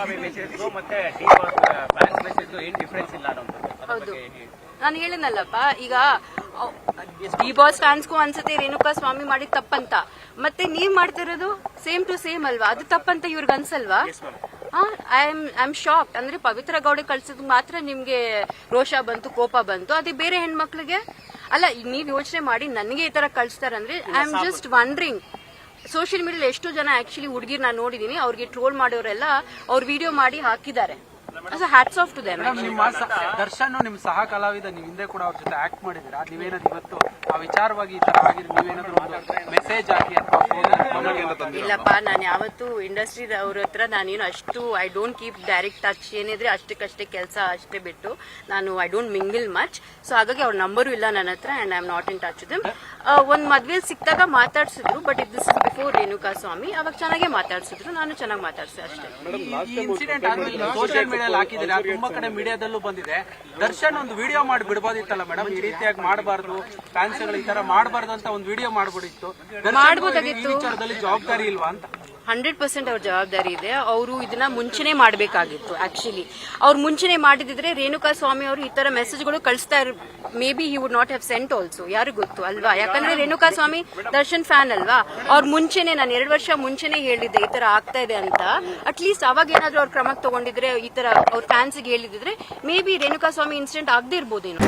ಸ್ವಾಮಿ message ಮತ್ತೆ D fans message ಏನ್ difference ಇಲ್ಲ ಅನ್ನೋದು ಅದ್ರ ಹೌದು. ನಾನು ಹೇಳಿನಲ್ಲಪ್ಪ ಈಗ ಡಿ ಬಾಸ್ ಫ್ಯಾನ್ಸ್ಗೂ ಅನ್ಸುತ್ತೆ ರೇಣುಕಾ ಸ್ವಾಮಿ ಮಾಡಿದ ತಪ್ಪಂತ. ಮತ್ತೆ ನೀವ್ ಮಾಡ್ತಿರೋದು ಸೇಮ್ ಟು ಸೇಮ್ ಅಲ್ವಾ? ಅದು ತಪ್ಪಂತ ಇವ್ರಿಗೆ ಅನ್ಸಲ್ವಾ? I am I am shocked ಅಂದ್ರೆ ಪವಿತ್ರ ಗೌಡ ಕಳ್ಸಿದ್ ಮಾತ್ರ ನಿಮ್ಗೆ ರೋಷ ಬಂತು ಕೋಪ ಬಂತು. ಅದೇ ಬೇರೆ ಹೆಣ್ಮಕ್ಳಿಗೆ? ಅಲ್ಲ ನೀವ್ ಯೋಚನೆ ಮಾಡಿ ನನಗೆ ಈ ತರ ಕಳ್ಸ್ತಾರಂದ್ರೆ I am just wondering social ಮೀಡಿಯಲ್ಲಿ ಎಷ್ಟು ಜನ ಆಕ್ಚುಲಿ ಹುಡುಗಿರ್ ನಾನು ನೋಡಿದೀನಿ, ಅವ್ರಿಗೆ ಟ್ರೋಲ್ ಮಾಡೋರೆಲ್ಲ ಅವ್ರ ವಿಡಿಯೋ ಮಾಡಿ ಹಾಕಿದ್ದಾರೆ. ಹ್ಯಾಟ್ಸ್ ಆಫ್ ಟು ದೇಮ್ ನಿಮ್ಮ ದರ್ಶನ್ ನಿಮ್ ಸಹ ಕಲಾವಿದ ನೀವು ಹಿಂದೆ ಕೂಡ ಅವ್ರ ಜೊತೆ ಆಕ್ಟ್ ಮಾಡಿದಿರಾ ನೀವೇನಾದ್ರು ಇವತ್ತು ಆ ವಿಚಾರವಾಗಿ ಈ ತರ ಆಗಿರೋ ನೀವೇನಾದ್ರು ಒಂದು ಮೆಸೇಜ್ ಆಗಿ ಅಥವಾ ಇಲ್ಲಪ್ಪ ನಾನು ಯಾವತ್ತು ಇಂಡಸ್ಟ್ರಿ ಅವ್ರ ಹತ್ರ ನಾನೇನು ಅಷ್ಟು I don't keep direct touch ಏನಿದ್ರೆ ಅಷ್ಟಕ್ಕಷ್ಟೇ ಕೆಲಸ ಅಷ್ಟೇ ಬಿಟ್ಟು ನಾನು I don't mingle much so ಹಾಗಾಗಿ ಅವ್ರ ನಂಬರು ಇಲ್ಲ ನನ್ನ ಹತ್ರ and I am not in touch them ಒಂದ್ ಮದ್ವೆಲಿ ಸಿಕ್ಕಾಗ ಮಾತಾಡ್ಸಿದ್ರು ಬಟ್ ಇದು ದಿಸ್ ಬಿಫೋರ್ ರೇಣುಕಾ ಸ್ವಾಮಿ ಅವಾಗ ಚೆನ್ನಾಗೇ ಮಾತಾಡ್ಸಿದ್ರು. ನಾನು ಚೆನ್ನಾಗಿ ಮಾತಾಡ್ಸಿದೆ ಅಷ್ಟೇ. ಮೀಡಿಯಲ್ಲಿ ಹಾಕಿದ್ರೆ ತುಂಬಾ ಕಡೆ ಮೀಡಿಯಾದಲ್ಲೂ ಬಂದಿದೆ. ದರ್ಶನ್ ಒಂದು ವಿಡಿಯೋ ಮಾಡಿ ಬಿಡಬಹುದಿತ್ತಲ್ಲ ಮೇಡಮ್ ಈ ರೀತಿಯಾಗಿ ಮಾಡಬಾರ್ದು. ಫ್ಯಾನ್ಸ್ಗಳು ಈ ತರ ಮಾಡಬಾರ್ದು ಅಂತ ಒಂದು ವಿಡಿಯೋ ಮಾಡ್ಬಿಡಿತ್ತು ಈ. ವಿಚಾರದಲ್ಲಿ ಜವಾಬ್ದಾರಿ ಇಲ್ವಾ ಅಂತ. ಹಂಡ್ರೆಡ್ ಪರ್ಸೆಂಟ್ ಅವ್ರ ಜವಾಬ್ದಾರಿ ಇದೆ. ಅವರು ಇದನ್ನ ಮುಂಚೆನೆ ಮಾಡಬೇಕಾಗಿತ್ತು ಆಕ್ಚುಲಿ ಅವ್ರು ಮುಂಚೆನೆ ಮಾಡಿದಿದ್ರೆ ರೇಣುಕಾ ಸ್ವಾಮಿ ಅವರು ಈ ತರ ಮೆಸೇಜ್ಗಳು ಕಳಿಸ್ತಾ ಇರ್ maybe he would not have sent also ಯಾರು ಗೊತ್ತು, ಅಲ್ವಾ? ಯಾಕಂದ್ರೆ ರೇಣುಕಾ ಸ್ವಾಮಿ ದರ್ಶನ್ ಫ್ಯಾನ್ ಅಲ್ವಾ? ಅವ್ರ ಮುಂಚೆನೆ, ನಾನು ಎರಡು ವರ್ಷ ಮುಂಚೆನೆ ಹೇಳಿದ್ದೆ ಈ ತರ ಆಗ್ತಾ ಇದೆ ಅಂತ. ಅಟ್ಲೀಸ್ಟ್ ಅವಾಗ ಏನಾದ್ರೂ ಅವ್ರ ಕ್ರಮಕ್ಕೆ ತಗೊಂಡಿದ್ರೆ, ಈ ತರ ಅವ್ರ ಫ್ಯಾನ್ಸ್ಗೆ ಹೇಳಿದ್ರೆ maybe Renuka Swamy incident ಆಗದೆ ಇರ್ಬೋದೇನೋ.